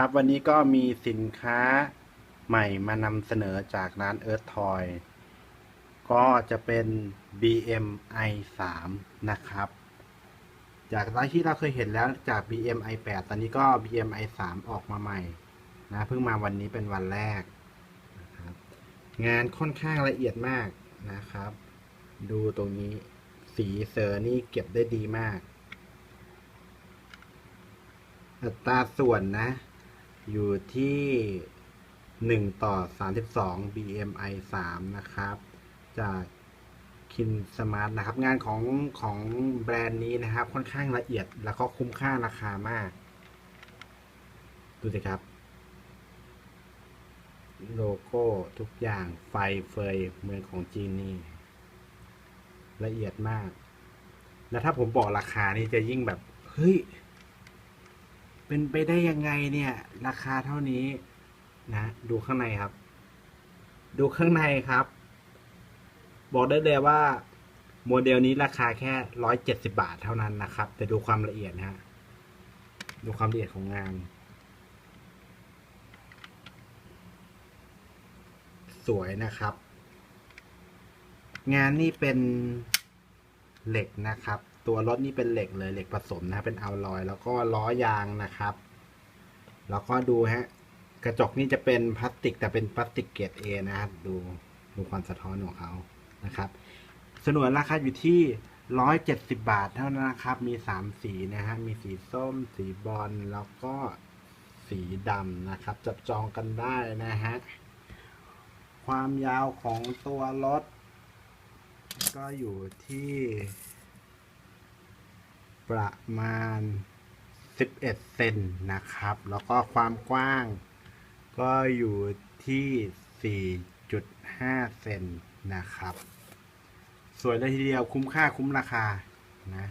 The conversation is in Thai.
ครับวันนี้ก็มีสินค้าใหม่มานำเสนอจากร้าน Earth Toy ก็จะเป็น BMI 3นะครับ จากร้านที่เราเคยเห็นแล้วจาก BMI 8ตอนนี้ก็ BMI 3ออกมาใหม่นะเพิ่งมาวันนี้เป็นวันแรกนะครับงานค่อนข้างละเอียดมากนะครับ ดูตรงนี้สีเซอร์นี่เก็บได้ดีมากอัตราส่วนนะ อยู่ที่หนึ่งต่อสามสิบสอง BMI สามนะครับ จากคินสมาร์ทนะครับ งานของของแบรนด์นี้นะครับ ค่อนข้างละเอียดแล้วก็คุ้มค่าราคามาก ดูสิครับ โลโก้ทุกอย่างไฟเฟยเมืองของจีนนี่ ละเอียดมาก แล้วถ้าผมบอกราคานี่จะยิ่งแบบ เฮ้ย เป็นไปได้ยังไงเนี่ย ราคาเท่านี้นะดูข้างในครับ ดูข้างในครับ บอกได้เลยว่า โมเดลนี้ราคาแค่ร้อยเจ็ดสิบาทเท่านั้นนะครับ แต่ดูความละเอียดนะฮะดูความละเอียดของงาน สวยนะครับ งานนี่เป็นเหล็กนะครับ ตัวรถนี่เป็นเหล็กเลยเหล็กผสมนะเป็นอัลลอยแล้วก็ล้อยางนะครับ แล้วก็ดูฮะกระจกนี่จะเป็นพลาสติก แต่เป็นพลาสติกเกรดเอนะครับ ดูดูความสะท้อนของเขานะครับสนวนราคาอยู่ที่ร้อยเจ็ดสิบาทเท่านั้นนะครับ มีสามสีนะฮะ มีสีส้ม สีบอล แล้วก็สีดำนะครับ จับจองกันได้นะฮะ ความยาวของตัวรถ ก็อยู่ที่ ประมาณ 11 เซนนะครับ แล้วก็ความกว้างก็อยู่ที่ 4.5 เซนนะครับ สวยเลยทีเดียวคุ้มค่าคุ้มราคานะ